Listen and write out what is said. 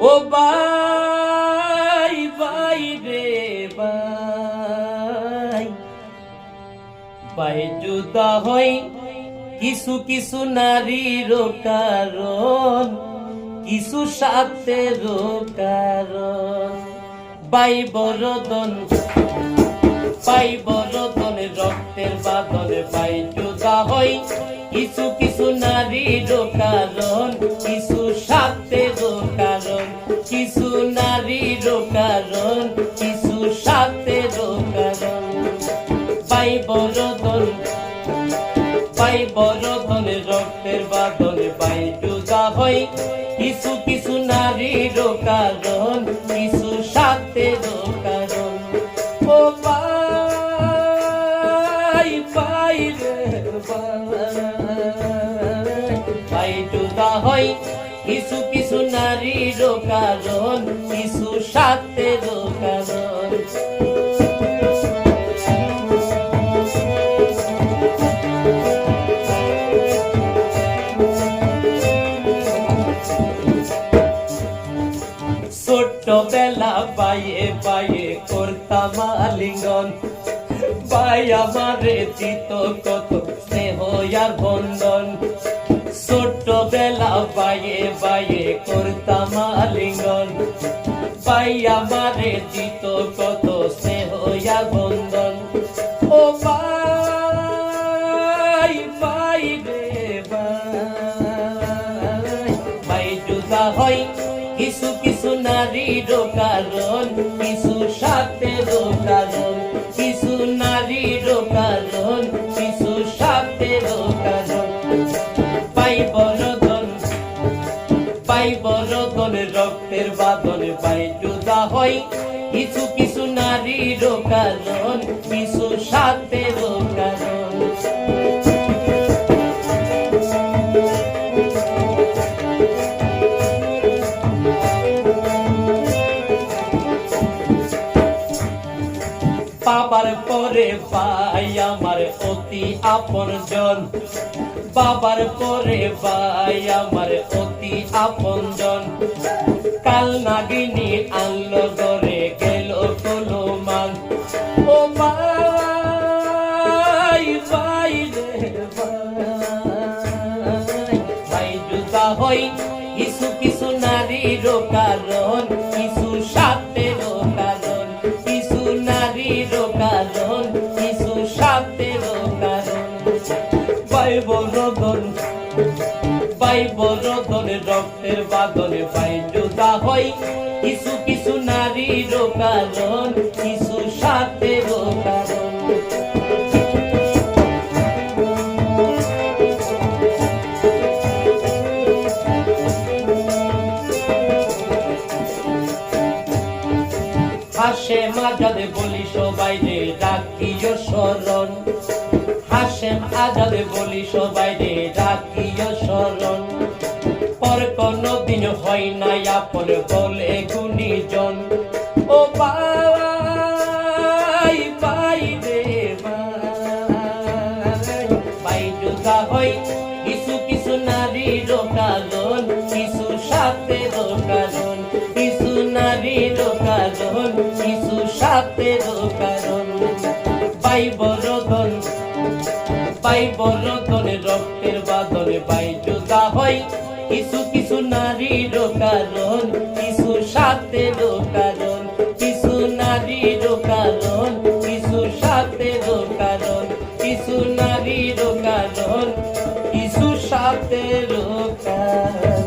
ও বাই বাই রে বাই বাই জুদা হই, কিছু কিছু নারীর কারণ, কিছু সাথের কারণ। বাই বরদন পাই বরদনে রক্তের বাদনে পাই জুদা হই, কিছু কিছু নারীর কারণ। পাই বরদনে রক্তের বাদনে জুদা হই। কিছু কিছু নারীর কারণ, কিছু সাথের কারণ। ও পাই পাই জুদা হই। কিছু কিছু নারীর কারণ, কিছু সাথের কারণ। বাইয়ে বাইয়ে করতাম আলিঙ্গন বাই আমারে দিত কত স্নেহ আর বন্ধন। ছোট্টবেলা বাইয়ে বাইয়ে করতাম আলিঙ্গন বাই আমারে দিত কত স্নেহ আর বন্ধন। ও বাই বাই রে বাই জুদা হয় কিছু কিছু নারীর কারণ, কিছু সাথের কারণ, কিছু নারীর কারণ, কিছু সাথের কারণ। পাই বরদন পাই বরদন রক্তের বাদনে পাই জুদা হয় কিছু কিছু নারীর কারণ, কিছু সাথের কারণ। বাবার পরে ভাই আমার অতি আপন জন বাবার পরে ভাই আমার অতি আপন জন কাল নাগিনী আনলো গরে গেল কলো মান। ও ভাই ভাই ভাই। জুদা হই, কিছু কিছু নারীর কারণ। পাই বরদনে রক্তের বাদনে পাই জুদা হই। কিছু কিছু নারীর কারণ, কিছু কারণ। হাসে মাজাদে বলি সবাই রে শরণ। হাসেম আজাদে বলি সবাই রে পর কোনো দিন হয় না আপন বলে গুণীজন। ও পাই পাই রে পাই জুদা হই কিছু কিছু নারীর কারণ কিছু সাথে কারণ কিছু নারীর কারণ কিছু সাথের কারণ পাই বরদন পাই বরদনে রক্তের বাদনে পাই জুদা হয় কিছু কিছু নারীর কারণ কিছু সাথের কারণ কিছু নারীর কারণ কিছু সাথের কারণ কিছু নারীর কারণ কিছু সাথের কারণ